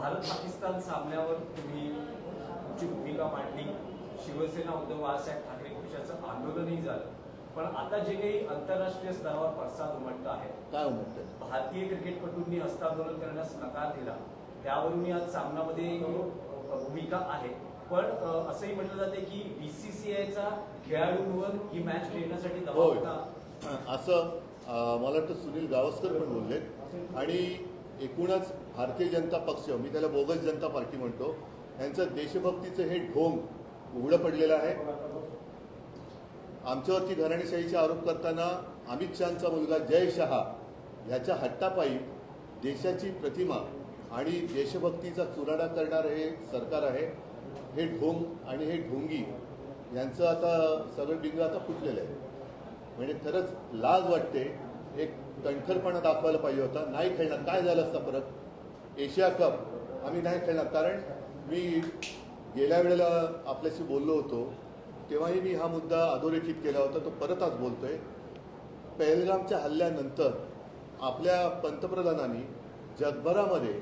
भारत पाकिस्तान सामन्यावर तुम्ही तुमची भूमिका मांडली. शिवसेना उद्धव बाळासाहेब ठाकरे पक्षाचं आंदोलनही झालं. पण आता जे काही आंतरराष्ट्रीय स्तरावर पडसाद उमटत आहे काय म्हणतात भारतीय क्रिकेटपटूंनी हस्तांदोलन करण्यास नकार दिला. त्यावरून आज सामन्यामध्ये अ, भूमिका आहे. पण असंही म्हटलं जाते की बीसीसीआयचा खेळाडूंवर ही मॅच खेळण्यासाठी दबाव होता. असं मला वाटतं सुनील गावस्कर पण बोलले आणि एकूणच भारतीय जनता पक्ष मी त्याला बोगस जनता पार्टी म्हणतो यांचं देशभक्तीचं हे ढोंग उघडं पडलेलं आहे. आमच्यावरती घराणेशाहीचे आरोप करताना अमित शहाचा मुलगा जय शहा ह्याच्या हट्टापायी देशाची प्रतिमा आणि देशभक्तीचा चुराडा करणारं हे सरकार आहे हे ढोंग आणि हे ढोंगी यांचं आता सगळं बिंग आता फुटलेलं आहे. म्हणजे खरंच लाज वाटते एक कणखरपणा दाखवायला पाहिजे होता. नाही खेळणार. काय झालं असतं परत? Asia cup. आम्ही नाही खेळणार. कारण मी गेल्या वेळेला आपल्याशी बोललो होतो. तेव्हाही मी हा मुद्दा अधोरेखित केला होता. तो परत आज बोलतोय. पहलगामच्या हल्ल्यानंतर आपल्या पंतप्रधानांनी जगभरामध्ये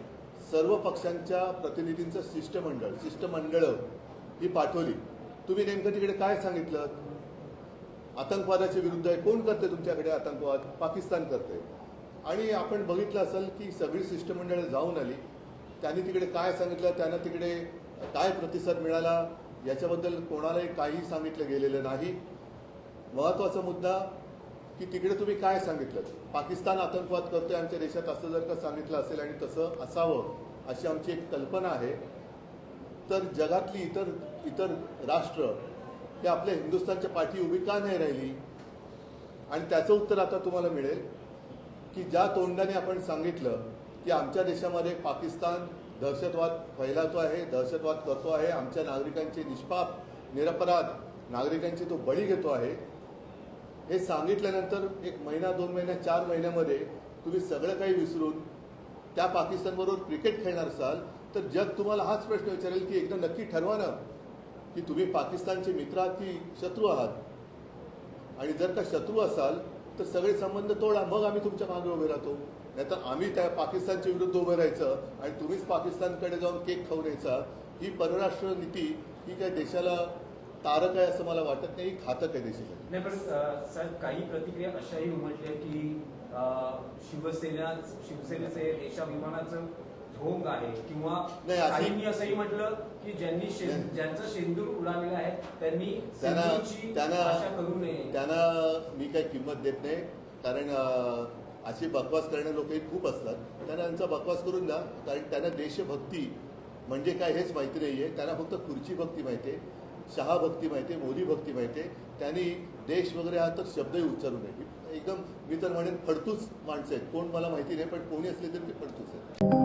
सर्व पक्षांच्या प्रतिनिधींचं शिष्टमंडळ शिष्टमंडळं ही पाठवली. तुम्ही नेमकं तिकडे काय सांगितलं? आतंकवादाच्या विरुद्ध आहे. कोण करते तुमच्याकडे आतंकवाद? पाकिस्तान करते. आणि आपण बघितलं असेल की सगळी शिष्टमंडळं जाऊन आली. त्यांनी तिकडे काय सांगितलं? त्यांना तिकडे काय प्रतिसाद मिळाला? याच्याबद्दल कोणालाही काही सांगितलं गेलेलं नाही. महत्त्वाचा मुद्दा की तिकडे तुम्ही काय सांगितलं? पाकिस्तान आतंकवाद करतोय आमच्या देशात असं जर का सांगितलं असेल आणि तसं असावं अशी आमची एक कल्पना आहे. तर जगातली इतर इतर राष्ट्र की आपल्या हिंदुस्थानच्या पाठी उभी का नाही राहिली? आणि त्याचं उत्तर आता तुम्हाला मिळेल की ज्या तोंडाने आपण सांगितलं की आमच्या देशामध्ये पाकिस्तान दहशतवाद फैलावतो आहे दहशतवाद करतो आहे आमच्या नागरिकांचे निष्पाप निरपराध नागरिकांचे तो बळी घेतो आहे हे सांगितल्यानंतर एक महिना दोन महिन्या चार महिन्यामध्ये तुम्ही सगळं काही विसरून त्या पाकिस्तानबरोबर क्रिकेट खेळणार असाल तर जग तुम्हाला हाच प्रश्न विचारेल की एकदा नक्की ठरवा ना. की तुम्ही पाकिस्तानचे मित्र आहात की शत्रू आहात? आणि जर का शत्रू असाल तर सगळे संबंध तोडा मग आम्ही तुमच्या मागे उभे राहतो. नाहीतर आम्ही त्या पाकिस्तानच्या विरुद्ध उभं राहायचं आणि तुम्हीच पाकिस्तानकडे जाऊन केक खाऊ द्यायचा. ही परराष्ट्र नीती ही काय देशाला तारक आहे असं मला वाटत नाही ही घातक आहे देशासाठी. नाही पण साहेब काही प्रतिक्रिया अशाही उमटल्या की शिवसेना शिवसेनेचं देशाभिमानाचं ढोंग आहे किंवा नाही, अशी- काहींनी असंही म्हटलं की ज्यांनी शे- नाही. ज्यांचं शेंदूर उडालेलं आहे त्यांनी त्यांना सिंदूरची त्यांना भाषा करू नये. त्यांना मी काही किंमत देत नाही कारण अं, अशी बकवास करणारे लोकही खूप असतात. त्यांना त्यांचा बकवास करून द्या कारण त्यांना देशभक्ती म्हणजे काय हेच माहिती नाही आहे त्यांना फक्त खुर्ची भक्ती माहिती आहे शहा भक्ती माहिती आहे मोदी भक्ती माहिती आहे. त्यांनी देश वगैरे हा तर शब्दही उच्चारू नये. एकदम मी तर म्हणेन फडतूस माणसं आहेत. कोण मला माहिती नाही पण कोणी असले तरी ते फडतूस आहेत.